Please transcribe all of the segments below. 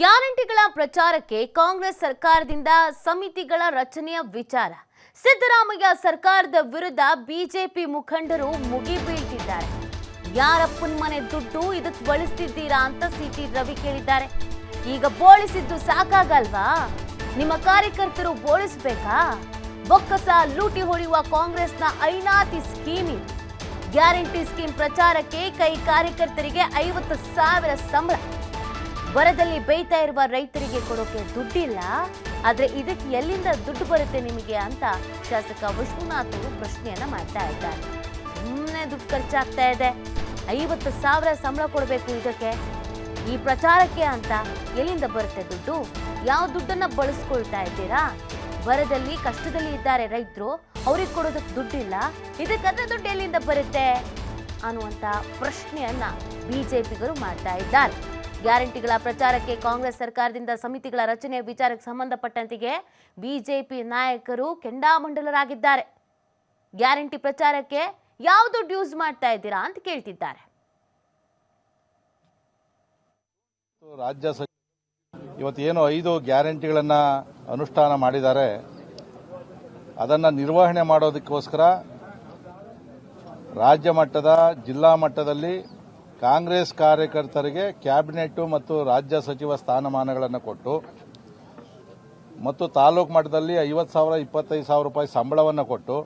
ಗ್ಯಾರಂಟಿಗಳ ಪ್ರಚಾರಕ್ಕೆ ಕಾಂಗ್ರೆಸ್ ಸರ್ಕಾರದಿಂದ ಸಮಿತಿಗಳ ರಚನೆಯ ವಿಚಾರ. ಸಿದ್ದರಾಮಯ್ಯ ಸರ್ಕಾರದ ವಿರುದ್ಧ ಬಿಜೆಪಿ ಮುಖಂಡರು ಮುಗಿಬೀಳ್ತಿದ್ದಾರೆ ಯಾರಪ್ಪನ ಮನೆ ದುಡ್ಡು ಇದಕ್ಕೆ ಬಳಸ್ತಿದ್ದೀರಾ ಅಂತ ಸಿಟಿ ರವಿ ಕೇಳಿದ್ದಾರೆ. ಈಗ ಬೋಳಿಸಿದ್ದು ಸಾಕಾಗಲ್ವಾ? ನಿಮ್ಮ ಕಾರ್ಯಕರ್ತರು ಬೋಳಿಸ್ಬೇಕಾ? ಬೊಕ್ಕಸ ಲೂಟಿ ಹೊಡೆಯುವ ಕಾಂಗ್ರೆಸ್ನ ಐನಾತಿ ಸ್ಕೀಮ್ ಗ್ಯಾರಂಟಿ ಸ್ಕೀಮ್ ಪ್ರಚಾರಕ್ಕೆ ಕೈ ಕಾರ್ಯಕರ್ತರಿಗೆ ಐವತ್ತು ಸಾವಿರ ಸಂಬಳ. ಬರದಲ್ಲಿ ಬೇಯ್ತಾ ಇರುವ ರೈತರಿಗೆ ಕೊಡೋಕೆ ದುಡ್ಡಿಲ್ಲ, ಆದ್ರೆ ಇದಕ್ಕೆ ಎಲ್ಲಿಂದ ದುಡ್ಡು ಬರುತ್ತೆ ನಿಮಗೆ ಅಂತ ಶಾಸಕ ವಿಶ್ವನಾಥ್ ಅವರು ಪ್ರಶ್ನೆಯನ್ನ ಮಾಡ್ತಾ ಇದ್ದಾರೆ. ಸುಮ್ಮನೆ ದುಡ್ಡು ಖರ್ಚಾಗ್ತಾ ಇದೆ. ಐವತ್ತು ಸಾವಿರ ಸಂಬಳ ಕೊಡಬೇಕು ಇದಕ್ಕೆ. ಈ ಪ್ರಚಾರಕ್ಕೆ ಅಂತ ಎಲ್ಲಿಂದ ಬರುತ್ತೆ ದುಡ್ಡು? ಯಾವ ದುಡ್ಡನ್ನ ಬಳಸ್ಕೊಳ್ತಾ ಇದ್ದೀರಾ? ಬರದಲ್ಲಿ ಕಷ್ಟದಲ್ಲಿ ಇದ್ದಾರೆ ರೈತರು, ಅವ್ರಿಗೆ ಕೊಡೋದಕ್ಕೆ ದುಡ್ಡಿಲ್ಲ, ಇದಕ್ಕಂದ್ರೆ ದುಡ್ಡು ಎಲ್ಲಿಂದ ಬರುತ್ತೆ? ಅನ್ನುವಂತ ಪ್ರಶ್ನೆಯನ್ನ ಬಿಜೆಪಿಗರು ಮಾಡ್ತಾ ಇದ್ದಾರೆ. ಗ್ಯಾರಂಟಿಗಳ ಪ್ರಚಾರಕ್ಕೆ ಕಾಂಗ್ರೆಸ್ ಸರ್ಕಾರದಿಂದ ಸಮಿತಿಗಳ ರಚನೆ ವಿಚಾರಕ್ಕೆ ಸಂಬಂಧಪಟ್ಟಂತೆಗೆ ಬಿಜೆಪಿ ನಾಯಕರು ಕೆಂಡಾಮಂಡಲರಾಗಿದ್ದಾರೆ. ಗ್ಯಾರಂಟಿ ಪ್ರಚಾರಕ್ಕೆ ಯಾವ ದುಡ್ಡು ಯೂಸ್ ಮಾಡ್ತಾ ಇದ್ದೀರಾ ಅಂತ ಕೇಳ್ತಿದ್ದಾರೆ. ರಾಜ್ಯ ಸ ಇವತ್ತು ಏನು ಐದು ಗ್ಯಾರಂಟಿಗಳನ್ನು ಅನುಷ್ಠಾನ ಮಾಡಿದ್ದಾರೆ. ಅದನ್ನು ನಿರ್ವಹಣೆ ಮಾಡೋದಕ್ಕೋಸ್ಕರ ರಾಜ್ಯ ಮಟ್ಟದ, ಜಿಲ್ಲಾ ಮಟ್ಟದಲ್ಲಿ ಕಾಂಗ್ರೆಸ್ ಕಾರ್ಯಕರ್ತರಿಗೆ ಕ್ಯಾಬಿನೆಟ್ ಮತ್ತು ರಾಜ್ಯ ಸಚಿವ ಸ್ಥಾನಮಾನಗಳನ್ನು ಕೊಟ್ಟು ಮತ್ತು ತಾಲೂಕು ಮಟ್ಟದಲ್ಲಿ ಐವತ್ತು ಸಾವಿರ, ಇಪ್ಪತ್ತೈದು ಸಾವಿರ ರೂಪಾಯಿ ಸಂಬಳವನ್ನು ಕೊಟ್ಟು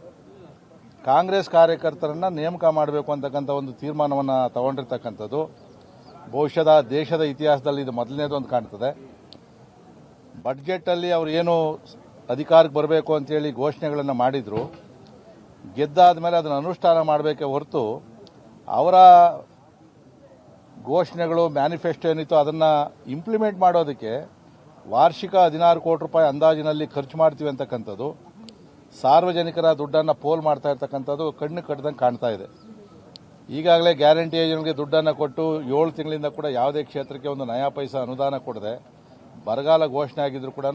ಕಾಂಗ್ರೆಸ್ ಕಾರ್ಯಕರ್ತರನ್ನು ನೇಮಕ ಮಾಡಬೇಕು ಅಂತಕ್ಕಂಥ ಒಂದು ತೀರ್ಮಾನವನ್ನು ತಗೊಂಡಿರ್ತಕ್ಕಂಥದ್ದು. ಬಹುಶಃ ದೇಶದ ಇತಿಹಾಸದಲ್ಲಿ ಇದು ಮೊದಲನೇದು ಅಂತ ಕಾಣ್ತದೆ. ಬಡ್ಜೆಟಲ್ಲಿ ಅವರು ಏನು ಅಧಿಕಾರಕ್ಕೆ ಬರಬೇಕು ಅಂತೇಳಿ ಘೋಷಣೆಗಳನ್ನು ಮಾಡಿದರು. ಗೆದ್ದಾದ ಮೇಲೆ ಅದನ್ನು ಅನುಷ್ಠಾನ ಮಾಡಬೇಕೇ ಹೊರತು ಅವರ ಘೋಷಣೆಗಳು ಮ್ಯಾನಿಫೆಸ್ಟೋ ಏನಿತ್ತು ಅದನ್ನು ಇಂಪ್ಲಿಮೆಂಟ್ ಮಾಡೋದಕ್ಕೆ ವಾರ್ಷಿಕ ಹದಿನಾರು ಕೋಟಿ ರೂಪಾಯಿ ಅಂದಾಜಿನಲ್ಲಿ ಖರ್ಚು ಮಾಡ್ತೀವಿ ಅಂತಕ್ಕಂಥದ್ದು. ಸಾರ್ವಜನಿಕರ ದುಡ್ಡನ್ನು ಪೋಲ್ ಮಾಡ್ತಾ ಇರ್ತಕ್ಕಂಥದ್ದು ಕಣ್ಣು ಕಟ್ಟದಂಗೆ ಕಾಣ್ತಾ ಇದೆ. ಈಗಾಗಲೇ ಗ್ಯಾರಂಟಿ ಏಜೆಂಟ್ಗೆ ದುಡ್ಡನ್ನು ಕೊಟ್ಟು ಏಳು ತಿಂಗಳಿಂದ ಕೂಡ ಯಾವುದೇ ಕ್ಷೇತ್ರಕ್ಕೆ ಒಂದು ನಯಾ ಪೈಸಾ ಅನುದಾನ ಕೊಡದೆ ಬರಗಾಲ ಘೋಷಣೆ ಆಗಿದ್ದರೂ ಕೂಡ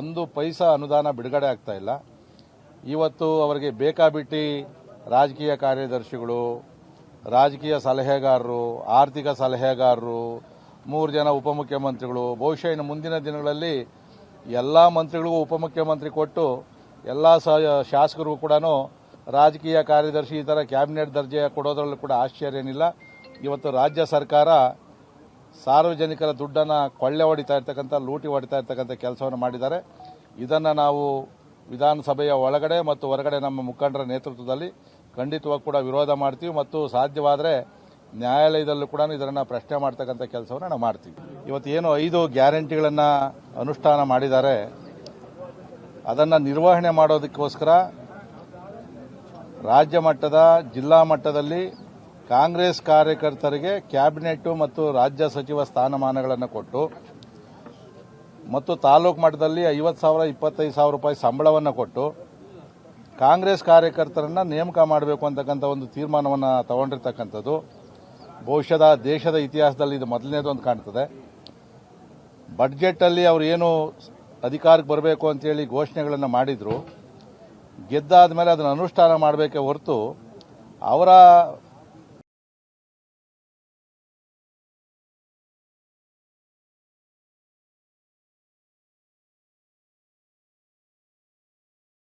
ಒಂದು ಪೈಸಾ ಅನುದಾನ ಬಿಡುಗಡೆ ಆಗ್ತಾ ಇಲ್ಲ. ಇವತ್ತು ಅವರಿಗೆ ಬೇಕಾಬಿಟ್ಟಿ ರಾಜಕೀಯ ಕಾರ್ಯದರ್ಶಿಗಳು ರಾಜಕೀಯ ಸಲಹೆಗಾರರು, ಆರ್ಥಿಕ ಸಲಹೆಗಾರರು, ಮೂರು ಜನ ಉಪಮುಖ್ಯಮಂತ್ರಿಗಳು, ಬಹುಶಃ ಇನ್ನು ಮುಂದಿನ ದಿನಗಳಲ್ಲಿ ಎಲ್ಲ ಮಂತ್ರಿಗಳಿಗೂ ಉಪಮುಖ್ಯಮಂತ್ರಿ ಕೊಟ್ಟು ಎಲ್ಲ ಶಾಸಕರಿಗೂ ಕೂಡ ರಾಜಕೀಯ ಕಾರ್ಯದರ್ಶಿ ಈ ಥರ ಕ್ಯಾಬಿನೆಟ್ ದರ್ಜೆ ಕೊಡೋದ್ರಲ್ಲೂ ಕೂಡ ಆಶ್ಚರ್ಯ ಏನಿಲ್ಲ. ಇವತ್ತು ರಾಜ್ಯ ಸರ್ಕಾರ ಸಾರ್ವಜನಿಕರ ದುಡ್ಡನ್ನು ಕೊಳ್ಳೆ ಹೊಡಿತಾ ಇರ್ತಕ್ಕಂಥ, ಲೂಟಿ ಹೊಡಿತಾ ಇರ್ತಕ್ಕಂಥ ಕೆಲಸವನ್ನು ಮಾಡಿದ್ದಾರೆ. ಇದನ್ನು ನಾವು ವಿಧಾನಸಭೆಯ ಒಳಗಡೆ ಮತ್ತು ಹೊರಗಡೆ ನಮ್ಮ ಮುಖಂಡರ ನೇತೃತ್ವದಲ್ಲಿ ಖಂಡಿತವಾಗಿ ಕೂಡ ವಿರೋಧ ಮಾಡ್ತೀವಿ ಮತ್ತು ಸಾಧ್ಯವಾದರೆ ನ್ಯಾಯಾಲಯದಲ್ಲೂ ಕೂಡ ಇದನ್ನು ಪ್ರಶ್ನೆ ಮಾಡ್ತಕ್ಕಂಥ ಕೆಲಸವನ್ನು ನಾವು ಮಾಡ್ತೀವಿ. ಇವತ್ತು ಏನು ಐದು ಗ್ಯಾರಂಟಿಗಳನ್ನು ಅನುಷ್ಠಾನ ಮಾಡಿದ್ದಾರೆ, ಅದನ್ನು ನಿರ್ವಹಣೆ ಮಾಡೋದಕ್ಕೋಸ್ಕರ ರಾಜ್ಯ ಮಟ್ಟದ, ಜಿಲ್ಲಾ ಮಟ್ಟದಲ್ಲಿ ಕಾಂಗ್ರೆಸ್ ಕಾರ್ಯಕರ್ತರಿಗೆ ಕ್ಯಾಬಿನೆಟ್ ಮತ್ತು ರಾಜ್ಯ ಸಚಿವ ಸ್ಥಾನಮಾನಗಳನ್ನು ಕೊಟ್ಟು ಮತ್ತು ತಾಲೂಕು ಮಟ್ಟದಲ್ಲಿ ಐವತ್ತು ಸಾವಿರ, ಇಪ್ಪತ್ತೈದು ಸಾವಿರ ರೂಪಾಯಿ ಸಂಬಳವನ್ನು ಕೊಟ್ಟು ಕಾಂಗ್ರೆಸ್ ಕಾರ್ಯಕರ್ತರನ್ನು ನೇಮಕ ಮಾಡಬೇಕು ಅಂತಕ್ಕಂಥ ಒಂದು ತೀರ್ಮಾನವನ್ನು ತಗೊಂಡಿರ್ತಕ್ಕಂಥದ್ದು ಬಹುಶಃ ದೇಶದ ಇತಿಹಾಸದಲ್ಲಿ ಇದು ಮೊದಲನೇದು ಅಂತ ಕಾಣ್ತದೆ. ಬಡ್ಜೆಟಲ್ಲಿ ಅವರು ಏನು ಅಧಿಕಾರಕ್ಕೆ ಬರಬೇಕು ಅಂತೇಳಿ ಘೋಷಣೆಗಳನ್ನು ಮಾಡಿದರು. ಗೆದ್ದಾದ ಮೇಲೆ ಅದನ್ನು ಅನುಷ್ಠಾನ ಮಾಡಬೇಕೇ ಹೊರತು ಅವರ